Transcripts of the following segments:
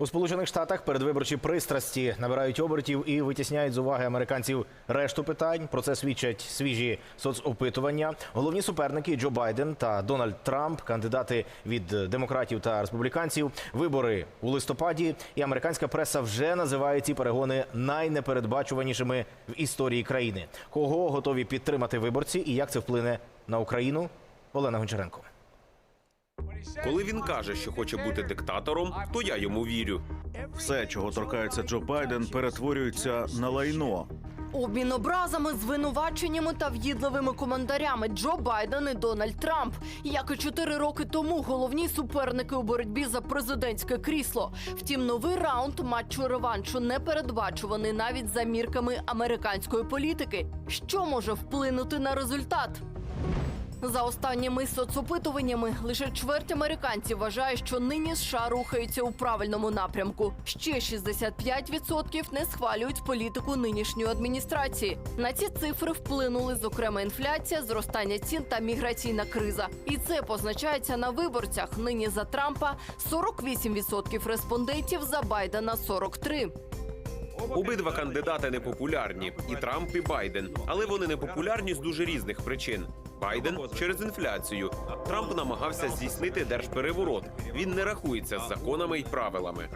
У Сполучених Штатах передвиборчі пристрасті набирають обертів і витісняють з уваги американців решту питань. Про це свідчать свіжі соцопитування. Головні суперники Джо Байден та Дональд Трамп, кандидати від демократів та республіканців. Вибори у листопаді, і американська преса вже називає ці перегони найнепередбачуванішими в історії країни. Кого готові підтримати виборці і як це вплине на Україну? Олена Гончаренко. Коли він каже, що хоче бути диктатором, то я йому вірю. Все, чого торкається Джо Байден, перетворюється на лайно. Обмін образами, звинуваченнями та в'їдливими коментарями Джо Байден і Дональд Трамп, як і чотири роки тому, головні суперники у боротьбі за президентське крісло. Втім, новий раунд матчу реваншу не передбачуваний навіть за мірками американської політики. Що може вплинути на результат? За останніми соцопитуваннями лише чверть американців вважає, що нині США рухаються у правильному напрямку. Ще 65% не схвалюють політику нинішньої адміністрації. На ці цифри вплинули зокрема інфляція, зростання цін та міграційна криза. І це позначається на виборцях. Нині за Трампа 48% респондентів, за Байдена 43%. Обидва кандидати непопулярні, і Трамп, і Байден. Але вони непопулярні з дуже різних причин. Байден через інфляцію. Трамп намагався здійснити держпереворот. Він не рахується з законами і правилами.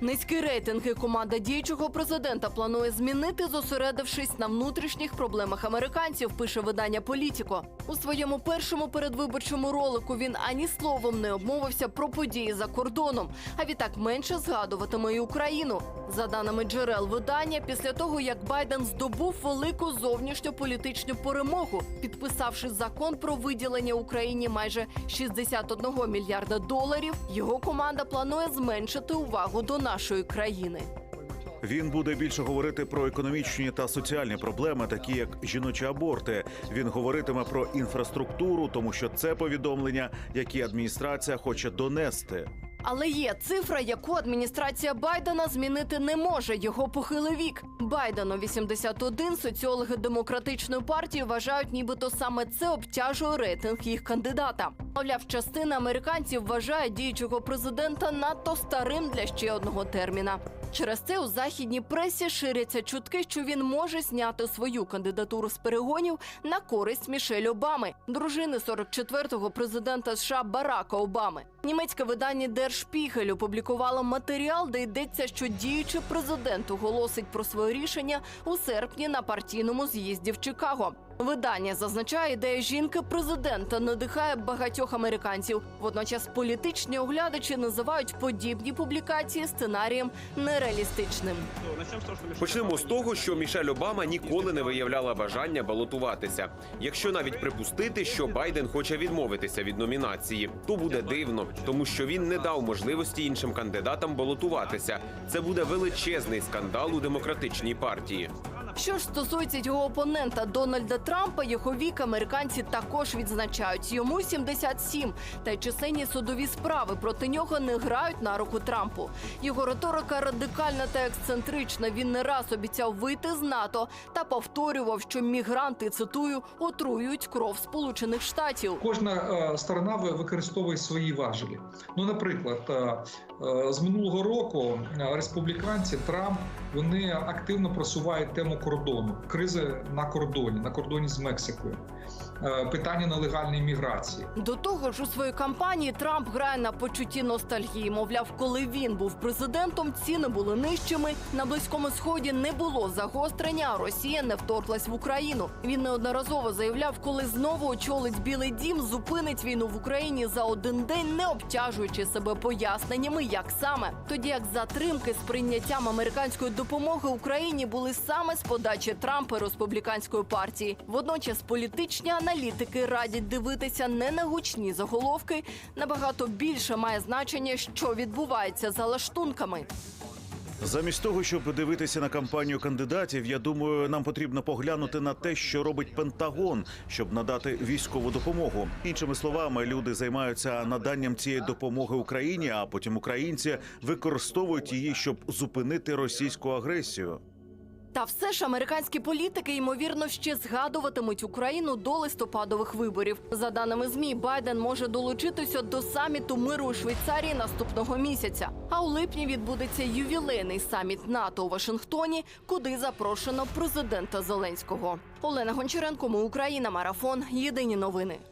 Низькі рейтинги команда діючого президента планує змінити, зосередившись на внутрішніх проблемах американців. Пише видання Політіко. У своєму першому передвиборчому ролику він ані словом не обмовився про події за кордоном, а відтак менше згадуватиме і Україну. За даними джерел видання, після того як Байден здобув велику зовнішньополітичну перемогу, підписавши закон про виділення Україні майже 61 мільярда доларів, його команда планує зменшити увагу до нашої країни. Він буде більше говорити про економічні та соціальні проблеми, такі як жіночі аборти. Він говоритиме про інфраструктуру, тому що це повідомлення, які адміністрація хоче донести. Але є цифра, яку адміністрація Байдена змінити не може. Його похилий вік. Байдену 81, соціологи демократичної партії вважають, нібито саме це обтяжує рейтинг їх кандидата. Мовляв, частина американців вважає діючого президента надто старим для ще одного терміна. Через це у західній пресі ширяться чутки, що він може зняти свою кандидатуру з перегонів на користь Мішель Обами, дружини 44-го президента США Барака Обами. Німецьке видання Spiegel опублікувало матеріал, де йдеться, що діючий президент оголосить про своє рішення у серпні на партійному з'їзді в Чикаго. Видання зазначає, ідея жінки президента надихає багатьох американців. Водночас політичні оглядачі називають подібні публікації сценарієм нереалістичним. Почнемо з того, що Мішель Обама ніколи не виявляла бажання балотуватися. Якщо навіть припустити, що Байден хоче відмовитися від номінації, то буде дивно, тому що він не дав можливості іншим кандидатам балотуватися. Це буде величезний скандал у демократичній партії. Що ж стосується його опонента Дональда Трампа, його вік американці також відзначають. Йому 77, та й численні судові справи проти нього не грають на руку Трампу. Його риторика радикальна та ексцентрична. Він не раз обіцяв вийти з НАТО та повторював, що мігранти цитую отруюють кров Сполучених Штатів. Кожна е, сторона ви- використовує свої важелі. Ну, наприклад, е, е, з минулого року республіканці Трамп вони активно просувають тему кордону, кризи на кордоні, на кордоні з Мексикою, е, питання нелегальної міграції. До того ж, у своїй кампанії Трамп грає на почутті ностальгії. Мовляв, коли він був президентом, ціни були нижчими. На близькому сході не було загострення, а Росія не вторглась в Україну. Він неодноразово заявляв, коли знову очолить Білий Дім, зупинить війну в Україні за один день, не обтяжуючи себе поясненнями, як саме. Тоді як затримки з прийняттям американської допомоги Україні були саме з подачі Трампа республіканської партії. Водночас політичні аналітики радять дивитися не на гучні заголовки. Набагато більше має значення, що відбувається за лаштунками. Замість того, щоб дивитися на кампанію кандидатів, я думаю, нам потрібно поглянути на те, що робить Пентагон, щоб надати військову допомогу. Іншими словами, люди займаються наданням цієї допомоги Україні, а потім українці використовують її, щоб зупинити російську агресію. Та все ж американські політики ймовірно ще згадуватимуть Україну до листопадових виборів. За даними змі, Байден може долучитися до саміту миру у Швейцарії наступного місяця. А у липні відбудеться ювілейний саміт НАТО у Вашингтоні, куди запрошено президента Зеленського. Олена Гончаренко, ми Україна, марафон. Єдині новини.